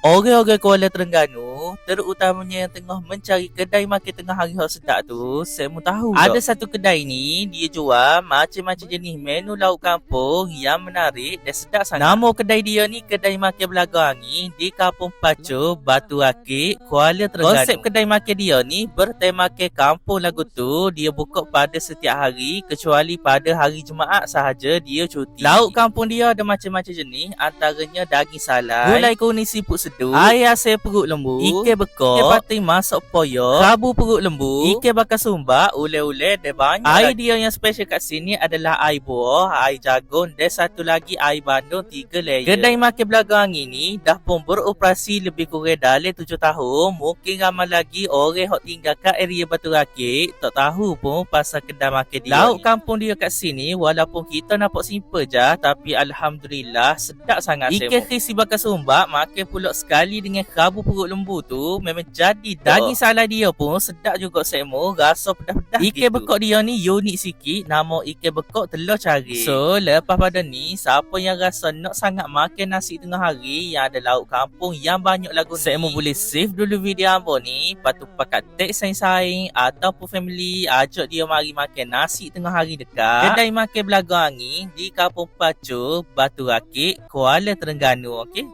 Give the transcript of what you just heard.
Orang-orang Kuala Terengganu, terutamanya yang tengah mencari kedai makan tengah hari hot sedap tu, saya mau tahu Ada satu kedai ni, dia jual macam-macam jenis menu lauk kampung yang menarik dan sedap sangat. Nama kedai dia ni Kedai Makan Belaga ni di Kampung Pacu, Batu Akik, Kuala Terengganu. Konsep kedai makan dia ni bertemakan kampung lagu tu, dia buka pada setiap hari kecuali pada hari Jumaat sahaja dia cuti. Lauk kampung dia ada macam-macam jenis, antaranya daging salai, gulai kuning siput sedu, air asam perut lembu, ikan bekok, ikan pating masak poyo, rabu perut lembu, ikan bakar sumba, ule-ule dan banyak Air dia yang special kat sini adalah air buah, air jagung dan satu lagi air bandung tiga layer. Kedai makan belakang ini dah pun beroperasi lebih kurang dalam tujuh tahun. Mungkin ramai lagi orang yang tinggal kat area Batu Rakit tak tahu pun pasal kedai makan dia. Lauk kampung dia kat sini walaupun kita nampak simple je tapi Alhamdulillah sedap sangat. Ikan krisi bakar sumba makan pulak sekali dengan rabu perut lembu tu memang jadi. Daging salad dia pun sedap juga semo rasa pedas-pedas ikan gitu. bekok dia ni unik sikit. Nama ikan bekok telur cari. So lepas pada ni siapa yang rasa nak sangat makan nasi tengah hari yang ada lauk kampung yang banyak lagu ni. semo boleh save dulu video ambo ni. Patu pakat teks saing-saing ataupun family ajak dia mari makan nasi tengah hari dekat kedai makan belaga angin di Kampung Pacu Batu Rakit Kuala Terengganu okey